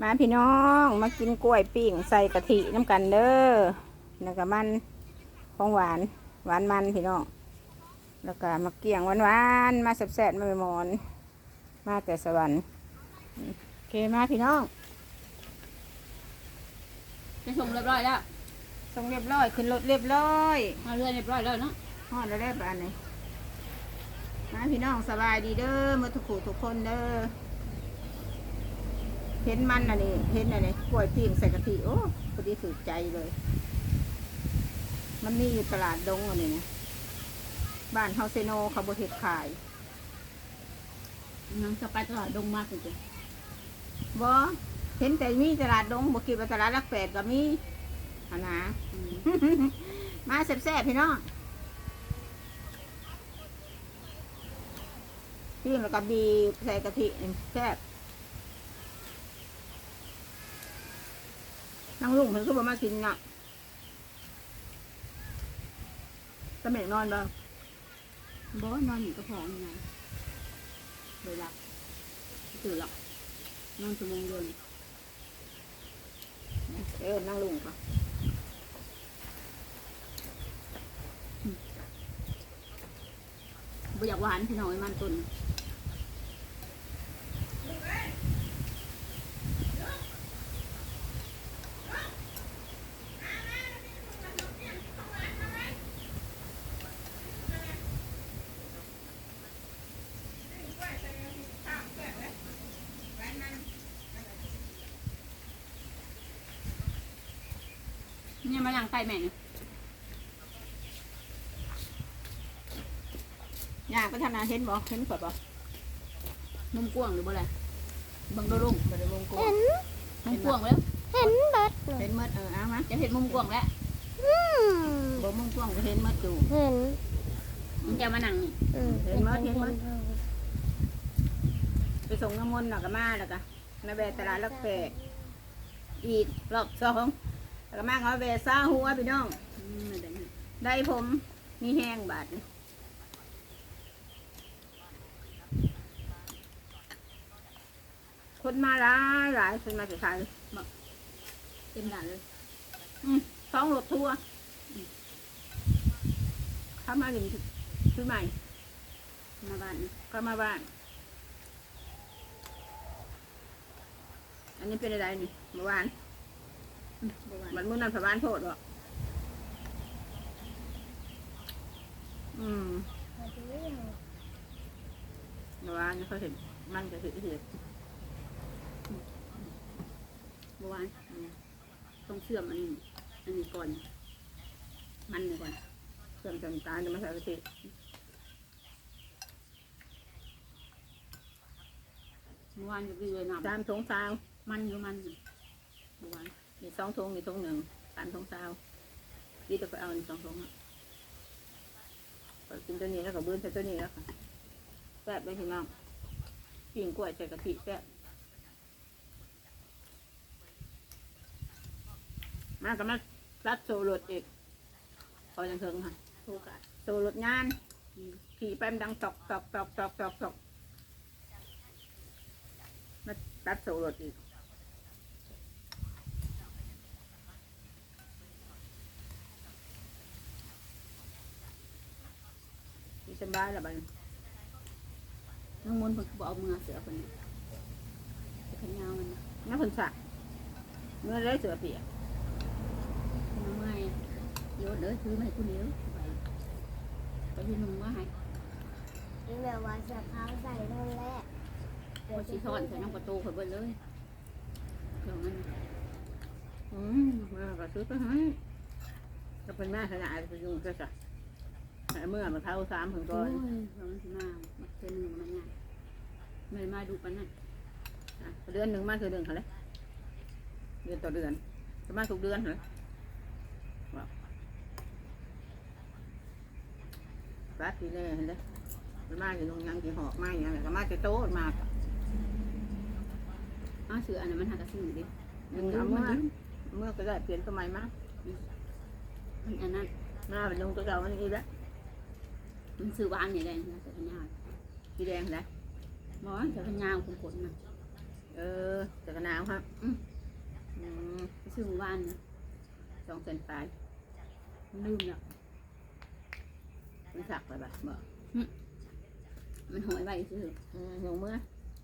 มาพี่น้องมากินกล้วยปิ้งใส่กะทิน้ำกันเด้อแล้วก็มันของหวานหวานมันพี่น้องแล้วก็มาเกี่ยงหวานหวานๆมาแซ่บๆมาหมอน มาแต่สวรรค์โอเคมาพี่น้องจะส่งเรียบร้อยแล้วส่งเรียบร้อยขึ้นรถเรียบร้อยมาเรื่อยเรียบร้อยแล้วเนาะฮอดแล้วได้ปานนี้มาพี่น้องสบายดีเด้อมาทุกผู้ทุกคนเด้อ เห็นมันอันนี้เห็นอันนี้กล้วยปิ้งใส่กะทิโอ้พอดีถูกใจเลย มันมีอยู่ตลาดดงอันนี้นะบ้านเฮาเซโนเขาบเฮ็ดขายนังจะไปตลาดดงมากจริงบ่เห็นแต่มีตลาดดงบ่คิดว่าตลาดรักแปดก็มีอันนะๆอืมมาแซ่บๆพี่น้องปิ้งแล้วก็บีบใส่กะทิแซ่บ นั่งลุงเพิ่นก็บ่มากินน่ะตะเมกนอนบ่บอสนอนอยู่กระพาะยังไงเลยหลับตื่นหลับนอนชั่วโมงเดียวนี่เออนั่งลุงค่ะบ่อยากหวานพี่น้องไอ้มันตุน เนี่ยมานั่งใต้แม่นี่ย่างไปทำนาเห็นบ่เห็นขวดบ่มุมกว้างหรือบ่อะไรบังโดรุ่งบ่ได้วงกลมมุมกว้างแล้วเห็นเบิดเห็นหมดเออเอามาจะเห็นมุมกว้างแล้วอืมบ่มึงกล้องก็เห็นหมดอยู่เห็นมันจะมานั่งนี่อืมเห็นเบิดเห็นเบิดไปส่งน้ำมนต์น่ะก็มาแล้วก็มาแบะตลาดลักแปดอีกรอบสอง แล้วก็มาเอาแบะซาหัวพี่น้อง ได้ผมมีแห้งบาดคนมาหลายหลายคนมาสุดท้ายเต็มด่านเลยอืมท้องรถทัวร์เข้ามาหนึ่งซื้อใหม่ มาบ้านนี่เข้ามาบ้าน อันนี้เป็นอะไรนี่เมื่อวาน มบ่หวานมันมื้อนั้นพระบ้านโทษบ่อืมเมื่อวานเขาเห็นมันก็เห็นเห็นบ่หวานอืมต้องเชื่อมอันนี้อันนี้ก่อน มันนี่ก่อนเครื่องจำตาลจะมาใส่กะทิเมื่อวานก็คือเลยน้สามถุงซาวำมันอยู่มันนี่บ่หวาน มีสองถุงมีถุงหนึ่งสามถุงซาวดีจะไปเอาสองถุงอะกินตัวนี้แล้วก็เบื้อใส่ตัวนี้แล้วค่ะแซ่บเลยพี่น้องปิ้งกล้วยใส่กะทิแซ่บมากับมารัดโซรสอีกพอจังเถิงค่ะโอกาสโซรสงานขี่ไปมดังตอกตอกตอกตอกตอกตอกมาตัดโซรสอีก สบายละบัดนน้องมนต์เพิ่นก็บ่เอามือเสือเพิ่นนี่จะขยาวมันนะน้าคนสักเมื่อไรเสือเปียกน้องไม้โยนเด้อถือมาให้คุณเดียวไปไปที่นุ่งมาให้นี่แบบว่าจะพาใส่นั่นแหละพอสิทอนใส่น้ำประตูเขาเบิดเลยเครื่องมันอืมมาก็ซื้อไปให้ก็เป็นแม่ขนาดไปยุ่งก็จะ ให้เมื่อมาเท่าสามถึงก่โอ้อยนเราสิมามาเทื่อหนึงมันง่ายไม่มาดูปานนั้นอะเดือนหนึ่งมาคือเดือนเขาเลยเดือนต่อเดือนจะมาทุกเดือนเหรอว้าวรัดทีแน่เห็นไหมมาถึงลงยังกี่หอกมาอย่างเงี้ยก็มาจะโต๊ะมาอ้าวเสืออันนั้นมันหากระสือดิดึงเอาเมื่อเมื่อก็ได้เปลี่ยนสมัยมามันอันนั้น มาเป็นลงตัวเก่ามันอีกแล้ว มันซื้อวางอย่างนะเสือขยาสีแดงนะบ่เสือขยาวคนๆนะเออแต่ก็หนาวครับอืมซื้อหมู่บ้านนะสองแสนปลายลืมแล้วมันสักไปแบบบอกมันหอยไว้ซื้ออืมลงเมื่อ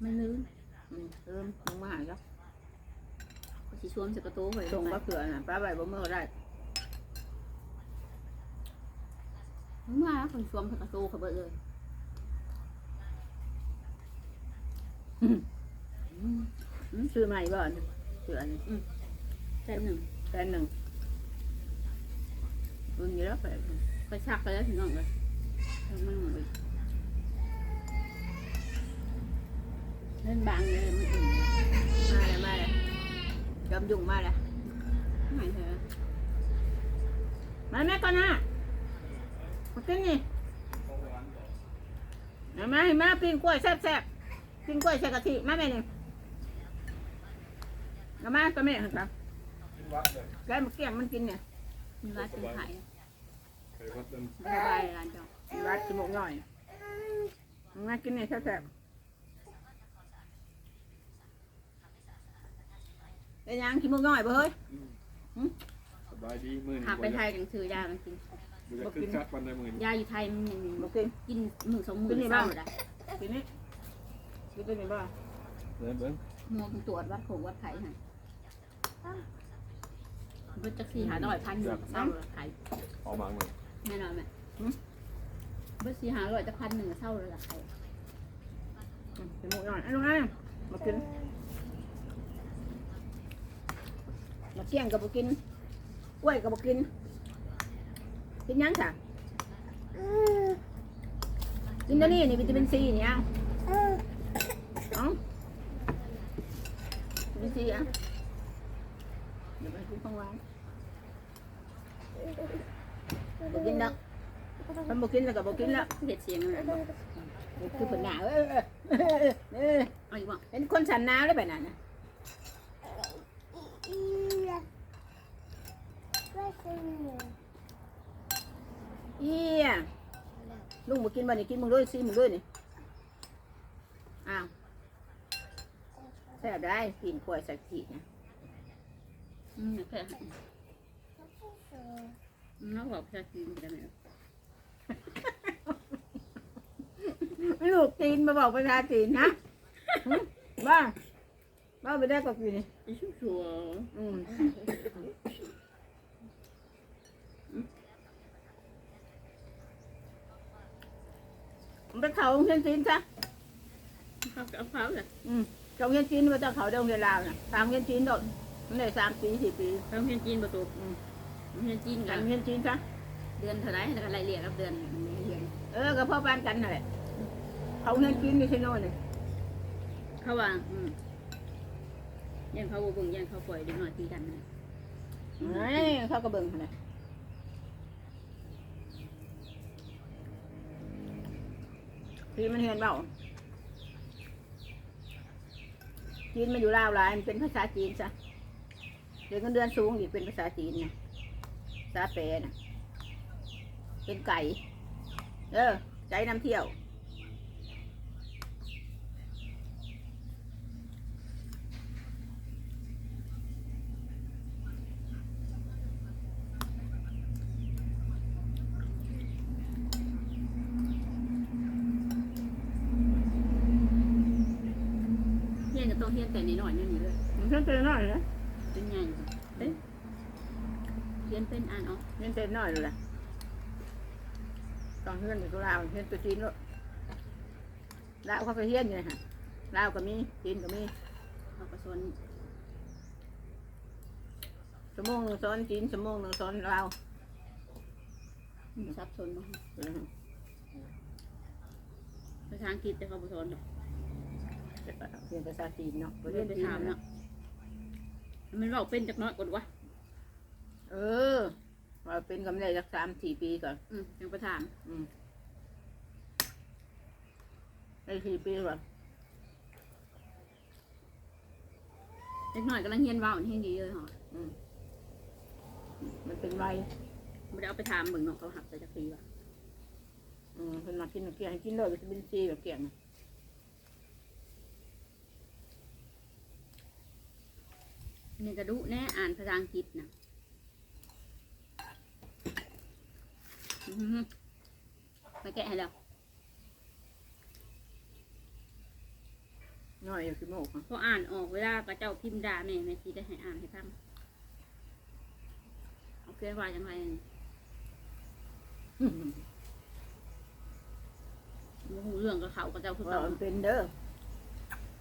มันลืมเริ่มลงมาแล้วก็สิชวมสกระโตไว้ส่งก็เผื่อน่ะป้าใบบ่เมื่อได้ มันมาแล้วคนชวมสกระโตเขาเบิดเลยซื้อใหม่บ่อนเผื่อนี่แสนหนึ่งแฟนหนึ่งรุ่นเยอะไปไปชักไปแล้วถึงน้องเลยแล้วมันหมดเลยเล่นบางเลยมันอื่นมาเลยมาเลยจอมยุ่งมาเลยไม่เถอะมาแม่ก่อนนะมา กินนี่มามาให้มาปิ้งกล้วยแซ่บๆปิ้งกล้วยใส่กะทิมาแม่นี่เอามาตัวแม่เห็นปะแกมาเกี่ยงมันกินเนี่ยมีร้านเป็นไข่เคยวัดเป็นสบายร้านเจ้ารัดจมูกหน่อยมากินเนี่ยแซ่บๆเป็นยังกินมุกหน่อยบ่เฮ้ยสบายดีมือหาไปไทยกันซื้อยามันกิน บุจะขึ้นชักวันในมือยาอยู่ไทยมันยังบ่กินกินมือสองมือเป็นไงเศร้าบ้างเลยกินนี่กินเป็นยังไงบ้างเบิ้งเบิ้งมัวมันตรวจวัดโขงวัดไข่ฮะมันจะสี่หาร้อยพันหนึ่งเศร้าเลยไข่ออกมาเลยแน่นอนไหมเบอร์สี่หาร้อยจะพันหนึ่งเศร้าเลยละไข่อืมกินมุกหน่อยไอ้ลุงไอ้มากินมาเที่ยงกับบ่กินกล้วยกับบ่กิน กินยังจ้ะกินตัวนี้นี่วิตามินซีนี่เอาเอาวิตามินซีอะเดี๋ยวไปกินของหวานบ่กินดอกมันบ่กินแล้วก็บ่กินแล้วเด็ดเสียงอะไรบอกคือผลหนาเออเออเออเออเอาอีกบ้างเป็นคนสันน้ำได้แบบนั้นนะอีละไม่ใช่หนู เอียลุงมากินบ่นี่กินมึงด้วยซิมึงด้วยนี่อ้าวแซ่บได้กินกล้วยสักทีนะอืมแค่น้องบอกจะกินกันไหมลูกตีนมาบอกประชาตีนนะหึบ้าบ้าไปได้ก็กินนี่อีชัวชัวอืมมัน ไปเขาโรงเรียนจีนซะเขาเอาเขาเลยอืมโรงเรียนจีนมาจากเขาโรงเรียนลาวน่ะตามโรงเรียนจีนโดดมันได้สามปีสี่ปีเขาเรียนจีนประตูเรียนจีนกักันนโรงเรียนจีนซะเดือนเท่าไรแล้วก็รายละเอียดรับเดือนเรียนเออก็พ่อบ้านกันนั่นแหละเขาโรงเรียนจีนไม่ใช่โน่นเลยเขาว่าอืมยันเขาบ่เบิ่งยันเขาปล่อยเด็กน้อยตีกันนะไอ้เขาก็เบิ่งหั่นน่ะ พี่มันเห็นเปล่าจีนมันอยู่ลาวหลายมันเป็นภาษาจีนซะเด็กเงินเดือนสูงอีกเป็นภาษาจีนนะภาษาเปรน่ะเป็นไก่ เออ ใจนำเที่ยว เฮียนก็ต้องเฮียนแต่นิดหน่อยนี่นี่เลย มันเพิ่งเจอหน่อยนะเป็นไงเอ๊ะเฮียนเป็นอ่านออกเพิ่งเจอหน่อยเลยแหละตอนเพื่อนอยู่ลาวเพื่อนตัวจีนแล้วลาวเขาก็เฮียนอยู่นะฮะลาวก็มีจีนก็มีเขาก็สอนสมองหนึ่งซ้อนจีนสมองหนึ่งซ้อนลาวซับซ้อนบ่อืมภาษาอังกฤษแต่เขาบ่สอนดอกเรียนภาษาจีนเนาะเรียนไปถามเนาะ มันบอกเป็นจากน้อยกว่าวะเออว่าเป็นกำไรสักสามสี่ปีก่อน อืมยังไปถามอืมได้สี่ปีก่อนเด็กน้อยกำลังเฮียนว่าวนี่เฮียนดีเลยเหรอมันเป็นใบไม่ได้เอาไปถามเบิ่งเนาะเขาหักใส่จักรีว่ะอืมเป็นมากินเกลี่ยงกินเลยวิตามินซีแบบเกลี่ยง นี่กระดุแน่อ่านภาษาอังกฤษนะอื้อหือไปแกะให้แล้วน้อยอยู่คือโมกอะพออ่านออกเวลากระเจ้าพิมพ์ด่าแม่แม่สิได้ให้อ่านให้ฟังเอาเกยนว่าจังไรบ่ฮู้เรื่องกับเขากระเจ้าคือว่าเขามันเป็นเด้อ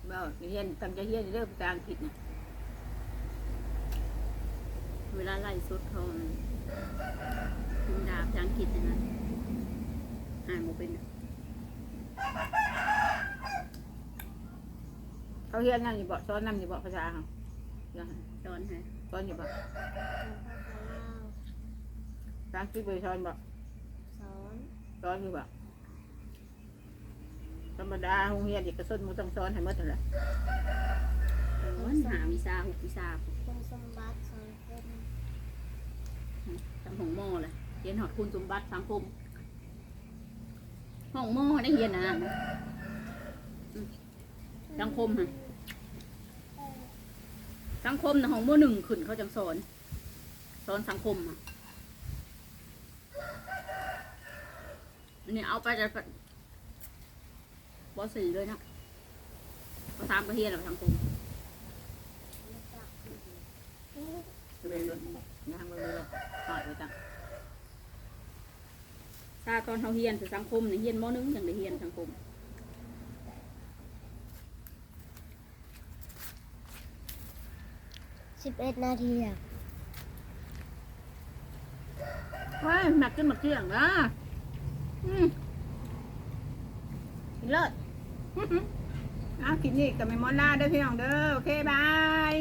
บ่เฮียนตั้งใจเฮียนเด้อภาษาอังกฤษน่ะ เวลาไล่สดเขาพิมพ์ด่าภาษาอังกฤษนะนะอ่านบ่เป็นน่ะเขาเฮียนนั่นอยู่บ่สอนนำอยู่บ่ภาษาเขาเดี๋ยวให้สอนให้สอนอยู่บ่ภาษาลาวภาษาอังกฤษบ่ได้สอนบ่สอนสอนอยู่บ่ธรรมดาโรงเรียนเอกชนมันต้องสอนให้หมดนั่นแหละสอนหาวิชาหกวิชา คุณสมบัติสอนเป็น ทำของหม้อเลยเรียนหอดคุณสมบัติสังคมห้องหม้อได้เรียนนะสังคมฮะสังคมนะของหม้อหนึ่งขึ้นเขาจังสอนสอนสังคมอะอันนี้เอาไปจะบอสี่เลยนะพอสามก็เฮียนแล้วสังคมเป็ นเลยนะมันเลยหอดไปจังถ้าตอนเขาเฮียนคือสังคมเนี่ยเฮียนหม้อหนึงอย่างได้เฮียนสังคมสิบเอ็ดนาทีอะว้ายหนักขึ้นมาเที่ยงนะอืมกินเลิศอะกินนี่กับแม่มอนลาเด้อพี่น้องเด้อโอเคบาย